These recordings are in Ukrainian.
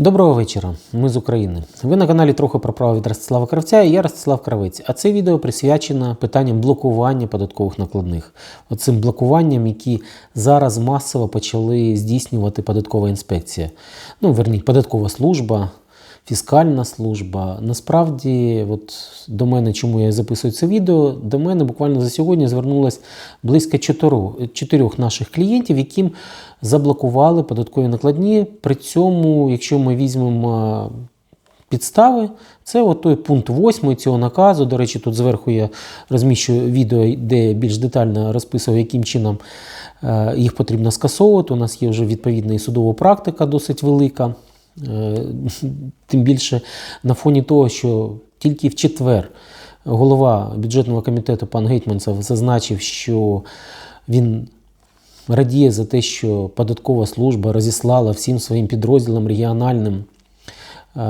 Доброго вечора, ми з України. Ви на каналі трохи про право від Ростислава Кравця і я Ростислав Кравець. А це відео присвячено питанням блокування податкових накладних. Оцим блокуванням, які зараз масово почали здійснювати податкова інспекція. Ну, верніть, податкова служба, фіскальна служба. Насправді, от до мене, чому я записую це відео, до мене буквально за сьогодні звернулось близько чотирьох, наших клієнтів, яким заблокували податкові накладні. При цьому, якщо ми візьмемо підстави, це от той пункт 8 цього наказу. До речі, тут зверху я розміщую відео, де я більш детально розписував, яким чином е, їх потрібно скасовувати. У нас є вже відповідна і судова практика досить велика. Е, Тим більше на фоні того, що тільки в четвер голова бюджетного комітету пан Гетьманцев зазначив, що він радіє за те, що податкова служба розіслала всім своїм підрозділам регіональним е,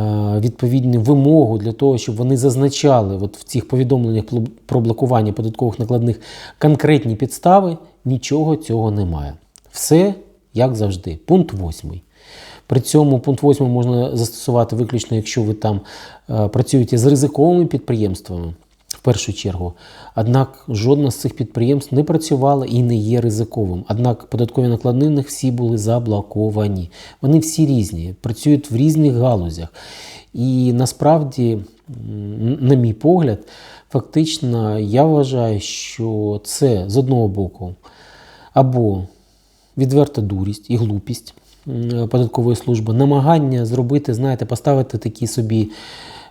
відповідну вимогу для того, щоб вони зазначали от в цих повідомленнях про блокування податкових накладних конкретні підстави, нічого цього немає. Все як завжди. Пункт 8. При цьому пункт 8 можна застосувати виключно, якщо ви там е, працюєте з ризиковими підприємствами, в першу чергу. Однак жодне з цих підприємств не працювало і не є ризиковим. Однак податкові накладні в них всі були заблоковані. Вони всі різні, працюють в різних галузях. І насправді, на мій погляд, фактично я вважаю, що це з одного боку або відверта дурість і глупість податкової служби, намагання зробити, знаєте, поставити такі собі,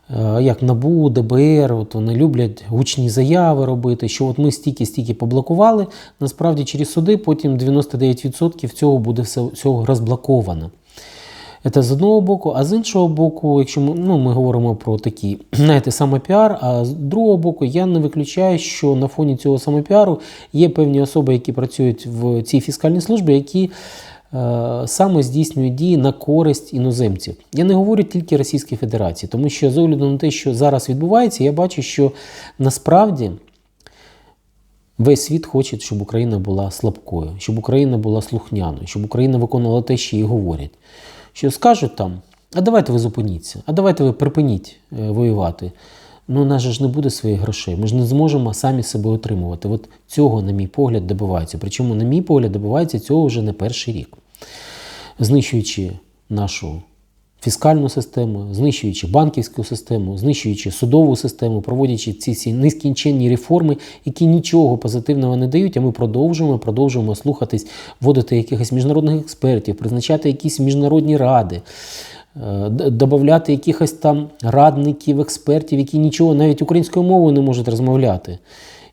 е, як НАБУ, ДБР, от вони люблять гучні заяви робити, що от ми стільки-стільки поблокували, насправді через суди потім 99% цього буде все, всього розблоковано. Це з одного боку, а з іншого боку, якщо ми, ну, ми говоримо про такий, знаєте, самопіар, а з другого боку, я не виключаю, що на фоні цього самопіару є певні особи, які працюють в цій фіскальній службі, які е, саме здійснюють дії на користь іноземців. Я не говорю тільки Російській Федерації, тому що з огляду на те, що зараз відбувається, я бачу, що насправді. Весь світ хоче, щоб Україна була слабкою, щоб Україна була слухняною, щоб Україна виконувала те, що їй говорять. Що скажуть там, а давайте ви зупиніться, а давайте ви припиніть е, воювати. Ну, у нас же ж не буде своїх грошей. Ми ж не зможемо самі себе отримувати. От цього, на мій погляд, добиваються. Причому, на мій погляд, добивається цього вже не перший рік, знищуючи нашу фіскальну систему, знищуючи банківську систему, знищуючи судову систему, проводячи ці всі нескінченні реформи, які нічого позитивного не дають, а ми продовжуємо, продовжуємо слухатись, вводити якихось міжнародних експертів, призначати якісь міжнародні ради. е, Додати якихось там радників, експертів, які нічого навіть українською мовою не можуть розмовляти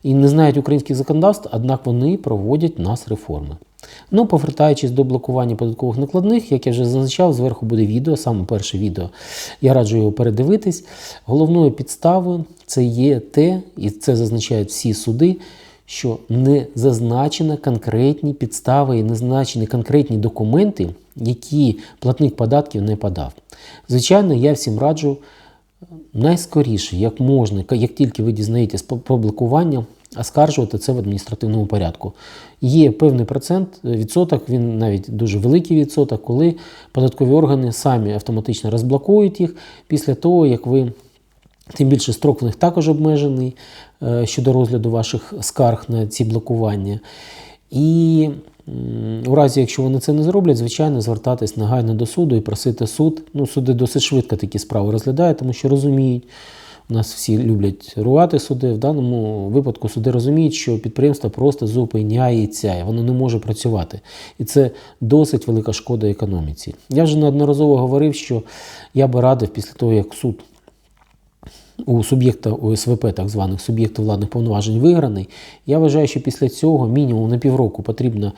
і не знають українських законодавств, однак вони проводять нас реформи. Ну, повертаючись до блокування податкових накладних, як я вже зазначав, зверху буде відео, саме перше відео. Я раджу його передивитись. Головною підставою це є те, і це зазначають всі суди, що не зазначено конкретні підстави і не зазначені конкретні документи, які платник податків не подав. Звичайно, я всім раджу найскоріше, як можна, як тільки ви дізнаєтесь про- про оскаржувати це в адміністративному порядку. Є певний процент, е, відсоток, він навіть дуже великий відсоток, коли податкові органи самі автоматично розблокують їх після того, як ви. Тим більше строк в них також обмежений е, щодо розгляду ваших скарг на ці блокування. І у разі, якщо вони це не зроблять, звичайно, звертатись негайно до суду і просити суд. Ну, суди досить швидко такі справи розглядають, тому що розуміють. Нас всі люблять рувати суди. В даному випадку суди розуміють, що підприємство просто зупиняється, і воно не може працювати. І це досить велика шкода економіці. Я вже неодноразово говорив, що я би радив після того, як суд у суб'єкта ОСВП, так званих суб'єктів владних повноважень виграний. Я вважаю, що після цього мінімум на півроку потрібно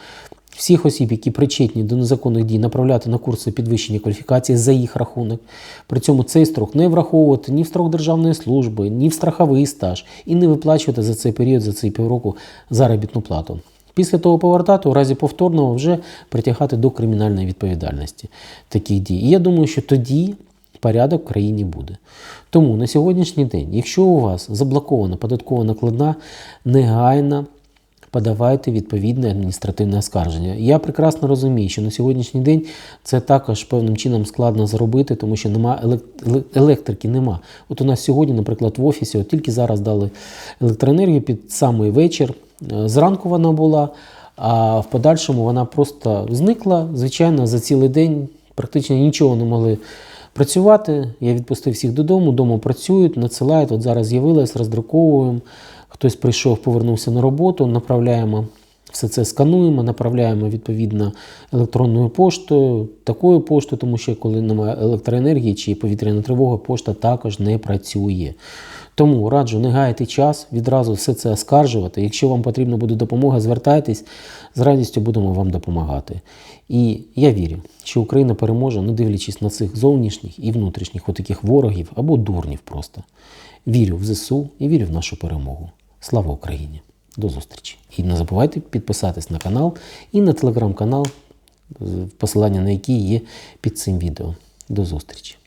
всіх осіб, які причетні до незаконних дій, направляти на курси підвищення кваліфікації за їх рахунок. При цьому цей строк не враховувати ні в строк державної служби, ні в страховий стаж, і не виплачувати за цей період, за цей півроку заробітну плату. Після того повертати у разі повторного вже притягати до кримінальної відповідальності таких дій. І я думаю, що тоді порядок в країні буде. Тому на сьогоднішній день, якщо у вас заблокована податкова накладна, негайно подавайте відповідне адміністративне оскарження. Я прекрасно розумію, що на сьогоднішній день це також певним чином складно зробити, тому що нема електрики. Нема. От у нас сьогодні, наприклад, в офісі, от тільки зараз дали електроенергію під самий вечір. Е, Зранку вона була, а в подальшому вона просто зникла. Звичайно, за цілий день практично нічого не могли працювати. Я відпустив всіх додому, вдома працюють, надсилають. От зараз з'явилась, роздруковуємо. Хтось прийшов, повернувся на роботу, направляємо. Все це скануємо, направляємо відповідно електронною поштою, такою поштою, тому що коли немає електроенергії чи повітряна тривога, пошта також не працює. Тому раджу не гаяти час, відразу все це оскаржувати. Якщо вам потрібна буде допомога, звертайтесь, з радістю будемо вам допомагати. І я вірю, що Україна переможе, не дивлячись на цих зовнішніх і внутрішніх отаких ворогів або дурнів просто. Вірю в ЗСУ і вірю в нашу перемогу. Слава Україні! До зустрічі! І не забувайте підписатись на канал і на телеграм-канал, посилання на який є під цим відео. До зустрічі!